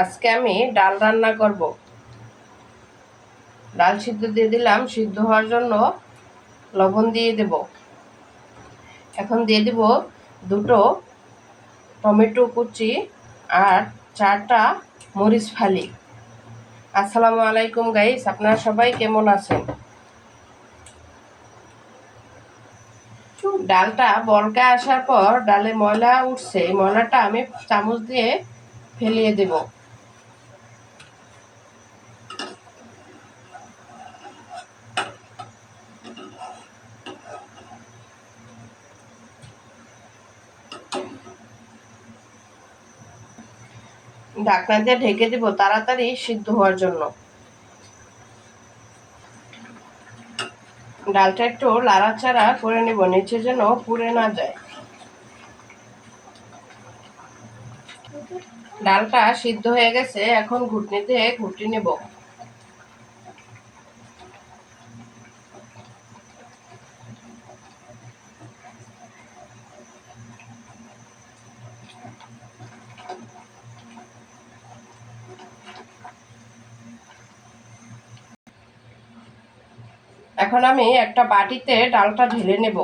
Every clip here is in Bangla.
আজকে আমি ডাল রান্না করব। ডাল সিদ্ধ দিয়ে দিলাম, সিদ্ধ হওয়ার জন্য লবণ দিয়ে দেব। এখন দিয়ে দেব দুটো টমেটো কুচি আর চারটা মরিচ ফালি। আসসালামু আলাইকুম গাইস, আপনারা সবাই কেমন আছেন? ডালটা বলকা আসার পর ডালে ময়লা উঠছে, এই ময়লাটা আমি চামচ দিয়ে ফেলিয়ে দেব। ঢাকনা দিয়ে ঢেকে দেব, তাড়াতাড়ি সিদ্ধ হওয়ার জন্য। ডালটা একটু লাড়াচাড়া করে নেব, নিচে যেন পুড়ে না যায়। ডালটা সিদ্ধ হয়ে গেছে, এখন ঘুটনিতে ঘুটি নেব। এখন আমি একটা বাটিতে ডালটা ঢেলে নেব।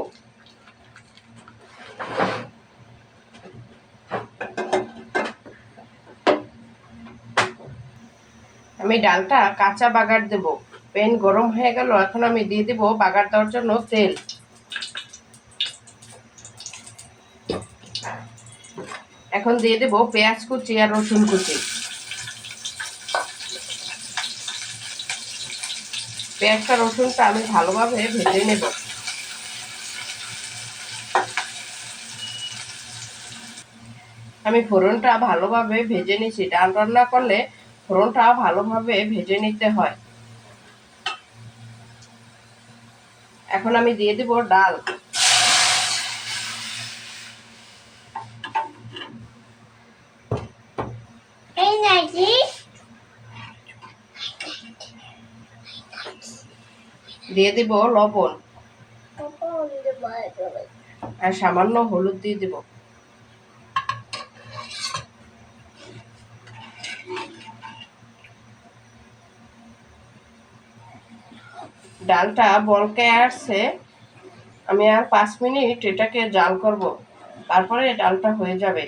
আমি ডালটা কাঁচা বাগার দেব। প্যান গরম হয়ে গেল, এখন আমি দিয়ে দেব বাগার দেওয়ার জন্য তেল। এখন দিয়ে দেব পেঁয়াজ কুচি আর রসুন কুচি। পেঁয়াজটা, রসুনটা আমি ভালোভাবে ভেজে নেব। আমি ফোড়নটা ভালোভাবে ভেজে নিছি ডাল রান্না করলে ফোড়নটা ভালোভাবে ভেজে নিতে হয়। এখন আমি দিয়ে দিব ডাল। দিয়ে দিব লবণ। আর সামান্য হলুদ দিয়ে দিব। ডালটা বলকে আসছে। আমি আর পাঁচ মিনিট এটাকে জাল করব। তারপরে ডালটা হয়ে যাবে।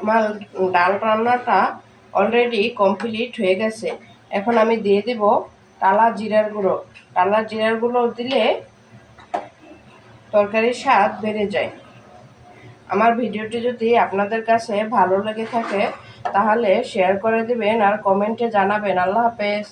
আমার ডাল রান্নাটা অলরেডি কমপ্লিট হয়ে গেছে। এখন আমি দিয়ে দেব কালা জিরার গুঁড়ো। কালা জিরার গুঁড়ো দিলে তরকারির স্বাদ বেড়ে যায়। আমার ভিডিওটি যদি আপনাদের কাছে ভালো লেগে থাকে, তাহলে শেয়ার করে দেবেন আর কমেন্টে জানাবেন। আল্লাহ হাফেজ।